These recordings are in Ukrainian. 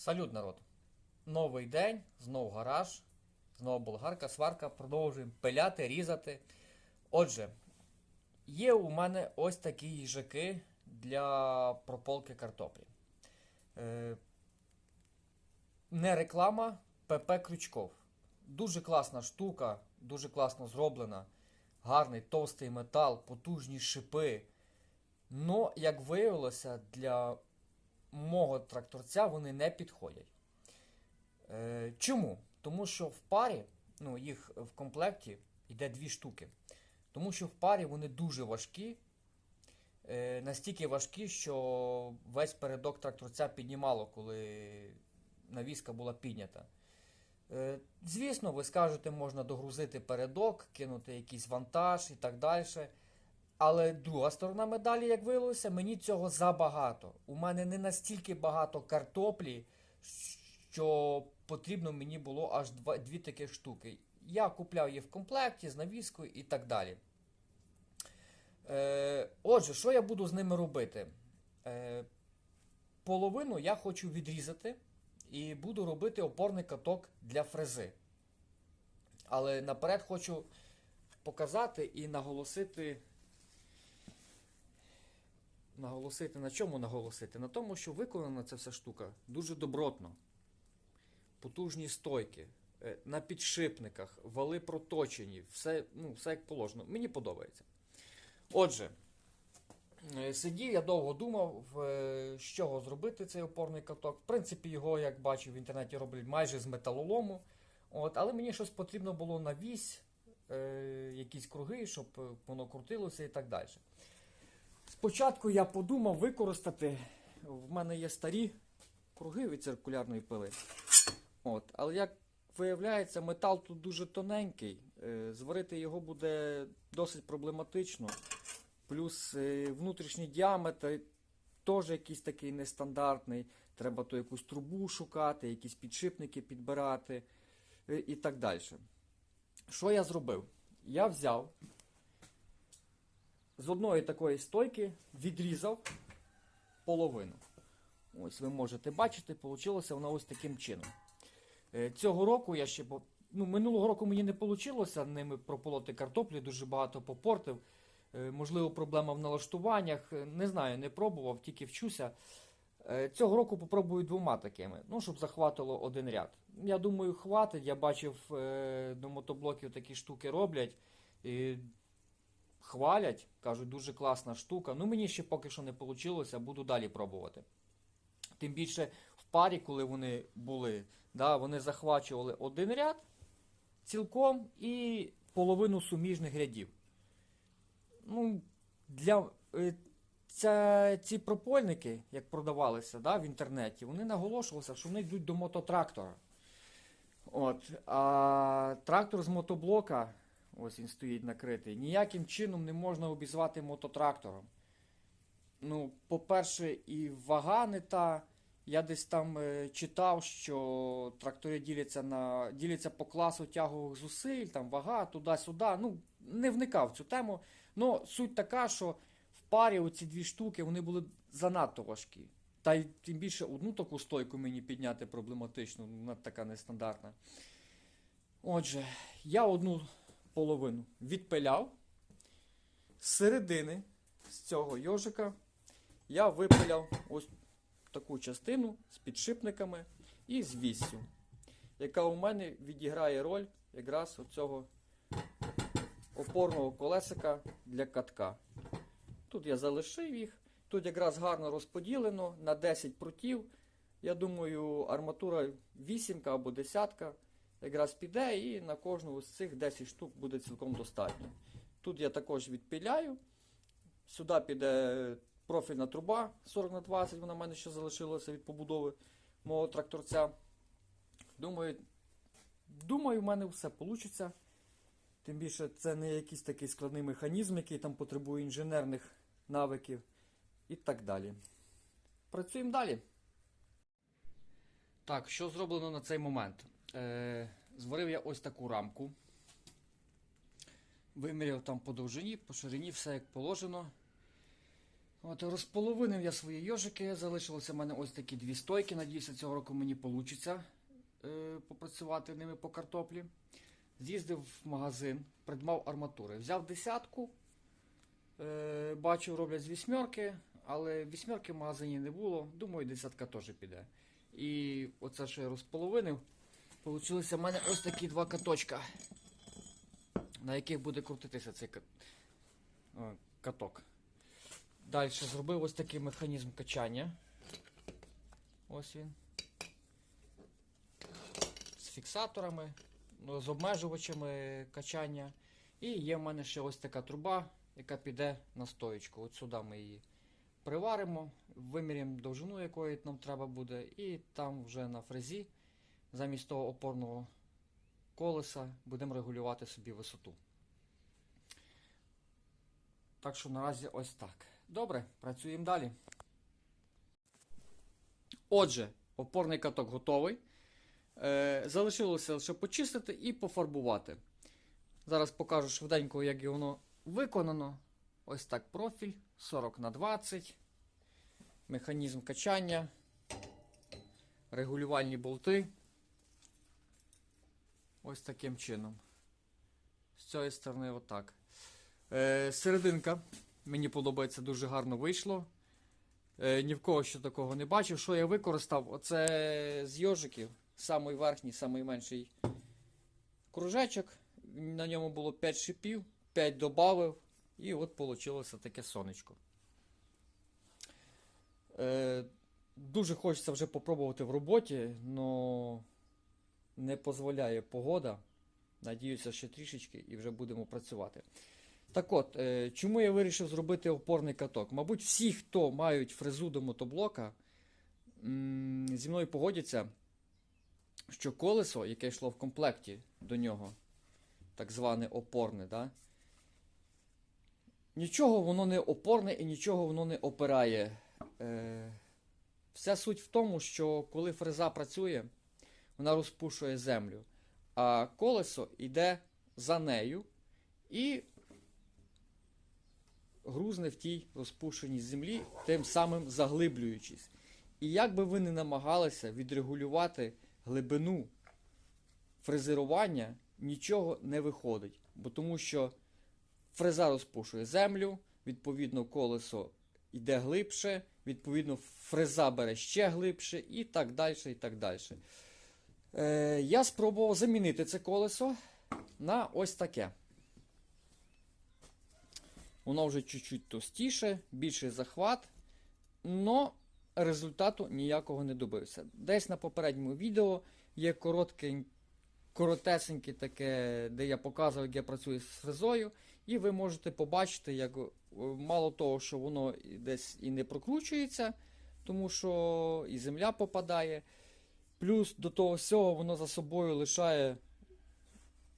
Салют, народ! Новий день, знов гараж, знову болгарка, сварка, продовжуємо пиляти, різати. Отже, є у мене ось такі їжаки для прополки картоплі. Е, не реклама, ПП Крючков. Дуже класна штука, дуже класно зроблена. Гарний товстий метал, потужні шипи. Но, як виявилося, для мого тракторця вони не підходять. Е, чому? Тому що в парі, ну, їх в комплекті йде дві штуки. Тому що в парі вони дуже важкі, е, настільки важкі, що весь передок тракторця піднімало, коли навіска була піднята. Е, звісно, ви скажете, можна догрузити передок, кинути якийсь вантаж і так далі. Але друга сторона медалі, як виявилося, мені цього забагато. У мене не настільки багато картоплі, що потрібно мені було аж два, дві таких штуки. Я купляв її в комплекті з навіскою і так далі. Е, отже, що я буду з ними робити? Е, половину я хочу відрізати і буду робити опорний каток для фрези. Але наперед хочу показати і наголосити. Наголосити на чому наголосити? На тому, що виконана ця вся штука дуже добротно. Потужні стойки, е, на підшипниках, вали проточені, все, ну, все як положено. Мені подобається. Отже, е, сидів, я довго думав, е, з чого зробити цей опорний каток. В принципі, його, як бачив в інтернеті, роблять майже з металолому. От, але мені щось потрібно було на вісь, е, якісь круги, щоб воно крутилося і так далі. Спочатку я подумав використати. В мене є старі круги від циркулярної пили. От, але як виявляється, метал тут дуже тоненький. е, Зварити його буде досить проблематично. Плюс е, внутрішній діаметр теж якийсь такий нестандартний. Треба то якусь трубу шукати, якісь підшипники підбирати е, і так далі. Що я зробив? Я взяв з одної такої стойки відрізав половину. Ось ви можете бачити, вийшло вона ось таким чином. Е, Цього року я ще ну, минулого року мені не вийшло ними прополоти картоплі, дуже багато попортив. Е, Можливо, проблема в налаштуваннях. Е, Не знаю, не пробував, тільки вчуся. Цього року попробую двома такими, ну, щоб захватило один ряд. Я думаю, хватить. Я бачив до мотоблоків такі штуки роблять. І хвалять, кажуть, дуже класна штука. Ну, мені ще поки що не вийшло, буду далі пробувати. Тим більше в парі, коли вони були, да, вони захвачували один ряд цілком і половину суміжних рядів. Ну, для, е, ця, ці пропольники, як продавалися да, в інтернеті, вони наголошувалися, що вони йдуть до мототрактора. От, а трактор з мотоблока, ось він стоїть накритий, ніяким чином не можна обізвати мототрактором. Ну, по-перше, і вага не та. Я десь там е, читав, що трактори діляться на діляться по класу тягових зусиль, там вага туди-сюди. Ну, не вникав в цю тему. Ну, суть така, що в парі оці дві штуки вони були занадто важкі. Та й тим більше одну таку стойку мені підняти проблематично, вона така нестандартна. Отже, я одну половину відпиляв. З середини з цього йожика я випиляв ось таку частину з підшипниками і з віссю, яка у мене відіграє роль якраз оцього опорного колесика для катка. Тут я залишив їх, тут якраз гарно розподілено на 10 прутів. Я думаю, арматура 8 або 10 якраз піде, і на кожну з цих 10 штук буде цілком достатньо. Тут я також відпиляю. Сюди піде профільна труба 40 на 20, вона в мене ще залишилася від побудови мого тракторця. Думаю, думаю, в мене все вийде. Тим більше це не якийсь такий складний механізм, який там потребує інженерних навиків і так далі. Працюємо далі. Так, що зроблено на цей момент? Е, зварив я ось таку рамку. Виміряв там по довжині, по ширині, все як положено. От, розполовинив я свої йожики, залишилося в мене ось такі дві стойки. Надіюся, цього року мені вийде попрацювати ними по картоплі. З'їздив в магазин, придбав арматури. Взяв десятку, е, бачив, роблять з вісьмерки, але вісьмерки в магазині не було. Думаю, десятка теж піде. І оце, що я розполовинив, Получилися в мене ось такі два каточка, на яких буде крутитися цей каток. Далі зробив ось такий механізм качання. Ось він. З фіксаторами, ну, з обмежувачами качання. І є в мене ще ось така труба, яка піде на стоечку. От сюди ми її приваримо, виміряємо довжину, якої нам треба буде, і там вже на фрезі замість того опорного колеса будемо регулювати собі висоту. Так що наразі ось так. Добре, працюємо далі. Отже, опорний каток готовий. Е, залишилося лише почистити і пофарбувати. Зараз покажу швиденько, як воно виконано. Ось так профіль 40 на 20 механізм качання, регулювальні болти. Ось таким чином. З цієї сторони, отак. Е, серединка. Мені подобається, дуже гарно вийшло. Е, ні в кого ще такого не бачив. Що я використав? Оце з йожиків. Самий верхній, самий менший кружечок. На ньому було 5 шипів, 5 додав. І от вийшло таке сонечко. Е, дуже хочеться вже попробувати в роботі, але не дозволяє погода. Надіюся, ще трішечки і вже будемо працювати. Так от, е, чому я вирішив зробити опорний каток? Мабуть, всі, хто мають фрезу до мотоблока, зі мною погодяться, що колесо, яке йшло в комплекті до нього, так зване опорне, да? нічого воно не опорне і нічого воно не опирає. Е, вся суть в тому, що коли фреза працює, вона розпушує землю, а колесо йде за нею і грузне в тій розпушеній землі, тим самим заглиблюючись. І як би ви не намагалися відрегулювати глибину фрезерування, нічого не виходить. Бо тому що фреза розпушує землю, відповідно, колесо йде глибше, відповідно, фреза бере ще глибше і так далі. і так далі. Е, я спробував замінити це колесо на ось таке. Воно вже чуть-чуть товстіше, більший захват, але результату ніякого не добився. Десь на попередньому відео є коротке, коротесеньке таке, де я показував, як я працюю з фрезою, і ви можете побачити, як е, мало того, що воно десь і не прокручується, тому що і земля попадає. Плюс до того всього воно за собою лишає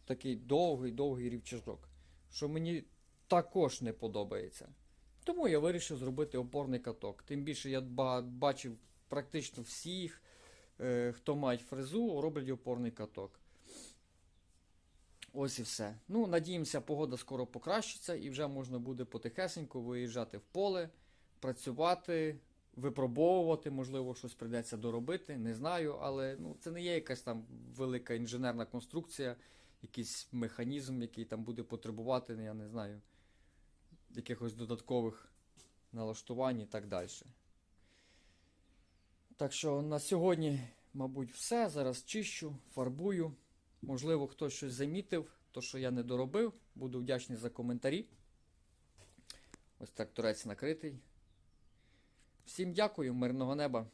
такий довгий-довгий рівчажок, що мені також не подобається. Тому я вирішив зробити опорний каток. Тим більше я бачив практично всіх, е, хто мають фрезу, роблять опорний каток. Ось і все. Ну, надіємося, погода скоро покращиться і вже можна буде потихесенько виїжджати в поле, працювати, випробовувати, можливо, щось прийдеться доробити, не знаю, але ну, це не є якась там велика інженерна конструкція, якийсь механізм, який там буде потребувати, я не знаю, якихось додаткових налаштувань і так далі. Так що на сьогодні, мабуть, все. Зараз чищу, фарбую. Можливо, хтось щось замітив, то що я не доробив. Буду вдячний за коментарі. Ось так турець накритий. Всім дякую, мирного неба.